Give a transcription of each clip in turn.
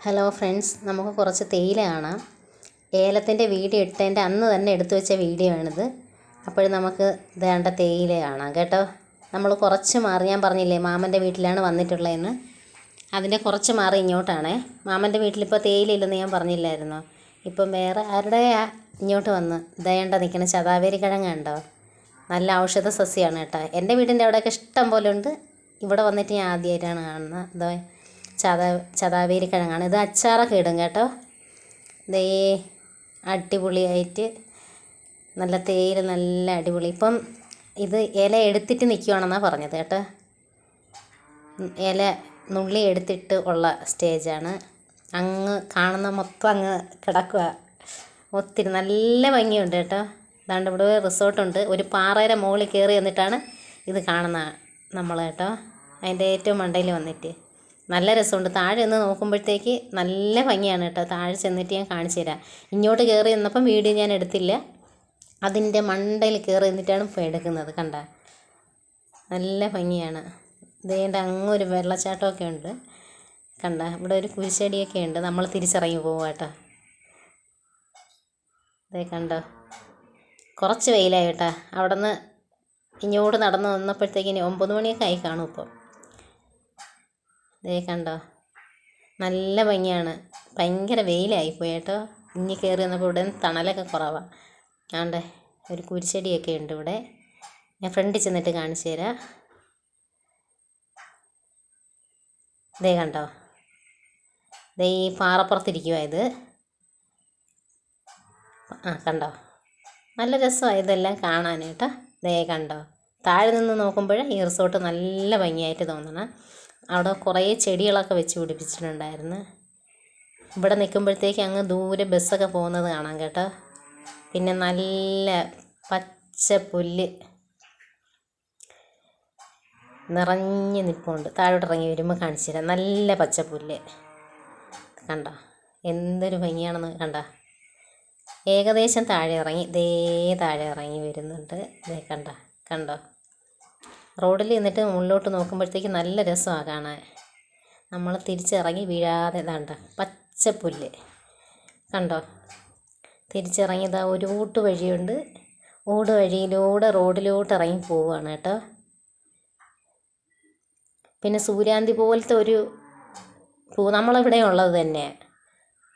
Hello friends നമുക്ക് കുറച്ച് തേയില കാണാം. ഏലത്തിന്റെ വീഡിയോ ഇട്ടതിന്റെ അന്ന് തന്നെ എടുത്തു വെച്ച വീഡിയോ ആണിത്. അപ്പോൾ നമുക്ക് വേണ്ട തേയില കാണാം കേട്ടോ. നമ്മൾ കുറച്ച് മാറി ഞാൻ പറഞ്ഞില്ലേ മാമന്റെ വീട്ടിലാണ് വന്നിട്ടുള്ളതെന്ന്. അതിന്റെ കുറച്ച് മാറി ഇങ്ങോട്ടാണേ. മാമന്റെ വീട്ടിലിപ്പോൾ തേയില ഇല്ലെന്ന് ഞാൻ പറഞ്ഞില്ലായിരുന്നോ? ഇപ്പം വേറെ ആരുടെ ഇങ്ങോട്ട് വന്ന് ദയണ്ട നിൽക്കുന്ന ചതാവേരി കിഴങ്ങ് ഉണ്ടോ നല്ല ഔഷധ സസ്യമാണ് കേട്ടോ. എന്റെ വീടിന്റെ അവിടെയൊക്കെ ഇഷ്ടം പോലെ ഉണ്ട്. ഇവിടെ വന്നിട്ട് ഞാൻ ആദ്യമായിട്ടാണ് കാണുന്നത്. ഇതോ ചത ചതാവേരി കിഴങ്ങാണ്. ഇത് അച്ചാറൊക്കെ ഇടും കേട്ടോ. ദേ അടിപൊളിയായിട്ട് നല്ല തേയില നല്ല അടിപൊളി. ഇപ്പം ഇത് ഇല എടുത്തിട്ട് നിൽക്കുവാണെന്നാണ് പറഞ്ഞത് കേട്ടോ. ഇല നുള്ളി എടുത്തിട്ട് ഉള്ള സ്റ്റേജാണ്. അങ്ങ് കാണുന്ന മൊത്തം അങ്ങ് കിടക്കുക ഒത്തിരി നല്ല ഭംഗിയുണ്ട് കേട്ടോ. ഇതാണ്ട് ഇവിടെ റിസോർട്ടുണ്ട്. ഒരു പാറയുടെ മുകളിൽ കയറി വന്നിട്ടാണ് ഇത് കാണുന്ന നമ്മൾ കേട്ടോ. അതിന്റെ ഏറ്റവും മണ്ടയിൽ വന്നിട്ട്. നല്ല രസമുണ്ട്. താഴെ ഒന്ന് നോക്കുമ്പോഴത്തേക്ക് നല്ല ഭംഗിയാണ് കേട്ടോ. താഴെ ചെന്നിട്ട് ഞാൻ കാണിച്ചു തരാം. ഇങ്ങോട്ട് കയറി നിന്നപ്പം വീഡിയോ ഞാൻ എടുത്തില്ല. അതിന്റെ മണ്ടയിൽ കയറി നിന്നിട്ടാണ് ഇപ്പോൾ എടുക്കുന്നത് കണ്ട. നല്ല ഭംഗിയാണ്. ഇതേണ്ട അങ്ങ് ഒരു വെള്ളച്ചാട്ടമൊക്കെ ഉണ്ട്. കണ്ട ഇവിടെ ഒരു കുരിശടിയൊക്കെ ഉണ്ട്. നമ്മൾ തിരിച്ചറങ്ങി പോവുക കേട്ടോ. ഇതേ കണ്ടോ? കുറച്ച് വെയിലായി കേട്ടോ. അവിടെ നിന്ന് ഇങ്ങോട്ട് നടന്ന് വന്നപ്പോഴത്തേക്കിനി ഒമ്പത് മണിയൊക്കെ ആയി കാണും ഇപ്പോൾ ദേ കണ്ടോ? നല്ല ഭംഗിയാണ്. ഭയങ്കര വെയിലായിപ്പോയി കേട്ടോ. ഇഞ്ഞി കയറി വന്നപ്പോൾ ഇവിടെ തണലൊക്കെ കുറവാണ് ആണ്ടേ ഒരു കുരിശടിയൊക്കെ ഉണ്ട് ഇവിടെ. ഞാൻ ഫ്രണ്ടിൽ ചെന്നിട്ട് കാണിച്ചു തരാം. ദേ കണ്ടോ? ദേ ഈ പാറപ്പുറത്തിരിക്കുക ഇത്. ആ കണ്ടോ? നല്ല രസമാണ് ഇതെല്ലാം കാണാൻ കേട്ടോ. ദേ കണ്ടോ? താഴെ നിന്ന് നോക്കുമ്പോൾ ഈ റിസോർട്ട് നല്ല ഭംഗിയായിട്ട് തോന്നണം. അവിടെ കുറേ ചെടികളൊക്കെ വെച്ച് പിടിപ്പിച്ചിട്ടുണ്ടായിരുന്നു. ഇവിടെ നിൽക്കുമ്പോഴത്തേക്ക് അങ്ങ് ദൂരെ ബസ്സൊക്കെ പോകുന്നത് കാണാം കേട്ടോ. പിന്നെ നല്ല പച്ച പുല്ല് നിറഞ്ഞ് നിൽപ്പുണ്ട് താഴോട്ട് ഇറങ്ങി വരുമ്പോൾ കാണിച്ചു തരാം. നല്ല പച്ച പുല്ല്. കണ്ടോ? എന്തൊരു ഭംഗിയാണെന്ന് കണ്ട? ഏകദേശം താഴെ ഇറങ്ങി. ദേ താഴെ ഇറങ്ങി വരുന്നുണ്ട്. ദേ കണ്ട? കണ്ടോ? റോഡിൽ നിന്നിട്ട് മുകളിലോട്ട് നോക്കുമ്പോഴത്തേക്ക് നല്ല രസമാണ് കാണാൻ. നമ്മൾ തിരിച്ചിറങ്ങി വീഴാതെ ഇതാണ്ട പച്ചപ്പുല്ല്. കണ്ടോ? തിരിച്ചിറങ്ങി ഇതാ ഒരു ഊട്ട് വഴിയുണ്ട്. ഊട് വഴിയിലൂടെ റോഡിലോട്ട് ഇറങ്ങി പോവുകയാണ് കേട്ടോ. പിന്നെ സൂര്യാന്തി പോലത്തെ ഒരു പൂ നമ്മളിവിടെ ഉള്ളത് തന്നെ.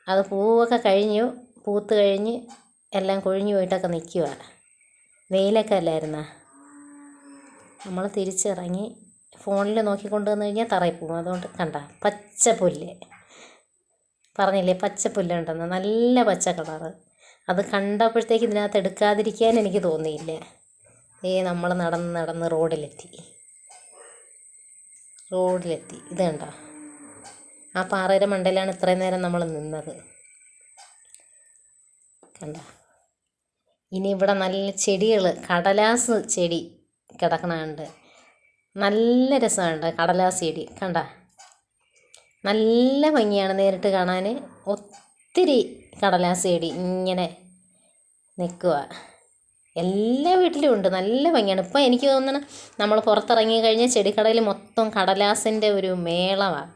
അത് പൂവൊക്കെ കഴിഞ്ഞു പൂത്ത് കഴിഞ്ഞ് എല്ലാം കൊഴിഞ്ഞു പോയിട്ടൊക്കെ നിൽക്കുക വെയിലൊക്കെ അല്ലായിരുന്നോ? നമ്മൾ തിരിച്ചിറങ്ങി ഫോണിൽ നോക്കിക്കൊണ്ട് വന്നു കഴിഞ്ഞാൽ തറയിൽ പോകും അതുകൊണ്ട് കണ്ട പച്ച പുല്ല്. പറഞ്ഞില്ലേ പച്ച പുല്ലുണ്ടെന്ന് നല്ല പച്ച കളറ്. അത് കണ്ടപ്പോഴത്തേക്ക് ഇതിനകത്ത് എടുക്കാതിരിക്കാൻ എനിക്ക് തോന്നിയില്ല. ഏ നമ്മൾ നടന്ന് നടന്ന് റോഡിലെത്തി. റോഡിലെത്തി. ഇത് കണ്ടോ. ആ പാറയുടെ മണ്ടയിലാണ് ഇത്രയും നേരം നമ്മൾ നിന്നത്. കണ്ട. ഇനി ഇവിടെ നല്ല ചെടികൾ കടലാസ് ചെടി കിടക്കണുണ്ട്. നല്ല രസമുണ്ട് കടലാസ് ചെടി. കണ്ട? നല്ല ഭംഗിയാണ് നേരിട്ട് കാണാൻ. ഒത്തിരി കടലാസ് ചെടി ഇങ്ങനെ നിൽക്കുക. എല്ലാ വീട്ടിലും ഉണ്ട്. നല്ല ഭംഗിയാണ്. ഇപ്പോൾ എനിക്ക് തോന്നണം നമ്മൾ പുറത്തിറങ്ങി കഴിഞ്ഞാൽ ചെടിക്കടയിൽ മൊത്തം കടലാസിന്റെ ഒരു മേളമാണ്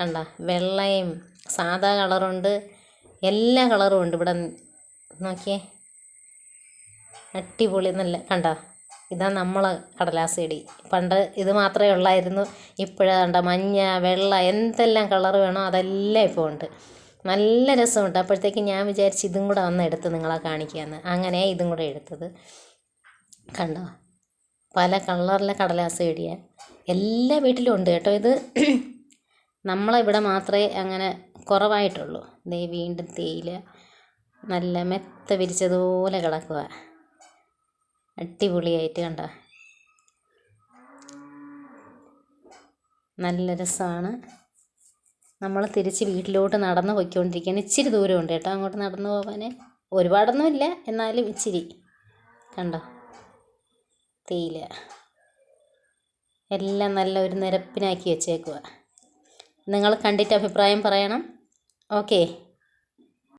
കണ്ട? വെള്ളയും സാധാ കളറുണ്ട്. എല്ലാ കളറും ഉണ്ട്. ഇവിടെ നോക്കിയേ. അടിപൊളി. നല്ല കണ്ട? ഇതാ നമ്മൾ കടലാസ് ചെടി പണ്ട് ഇത് മാത്രമേ ഉള്ളായിരുന്നു. ഇപ്പോഴാണ്ട മഞ്ഞ വെള്ള എന്തെല്ലാം കളർ വേണോ അതെല്ലാം ഇപ്പോൾ ഉണ്ട്. നല്ല രസമുണ്ട്. അപ്പോഴത്തേക്ക് ഞാൻ വിചാരിച്ച് ഇതും കൂടെ ഒന്ന് എടുത്ത് നിങ്ങളെ കാണിക്കാമെന്ന് അങ്ങനെ ഇതും കൂടെ എടുത്തത്. കണ്ടോ? പല കളറിലെ കടലാസ് ചെടിയാണ് എല്ലാ വീട്ടിലും ഉണ്ട് കേട്ടോ ഇത്. നമ്മളിവിടെ മാത്രമേ അങ്ങനെ കുറവായിട്ടുള്ളൂ. ദേ വീണ്ടും തേയില. നല്ല മെത്ത വിരിച്ചതുപോലെ കിടക്കുക അടിപൊളിയായിട്ട് കണ്ട? നല്ല രസമാണ്. നമ്മൾ തിരിച്ച് വീട്ടിലോട്ട് നടന്ന് പോയിക്കൊണ്ടിരിക്കുകയാണ്. ഇച്ചിരി ദൂരമുണ്ട് കേട്ടോ അങ്ങോട്ട് നടന്നു പോകാൻ ഒരുപാടൊന്നുമില്ല എന്നാലും ഇച്ചിരി. കണ്ടോ? തേയില. എല്ലാം നല്ല ഒരു നിരപ്പിനാക്കി വെച്ചേക്കുക നിങ്ങൾ കണ്ടിട്ട് അഭിപ്രായം പറയണം. ഓക്കേ.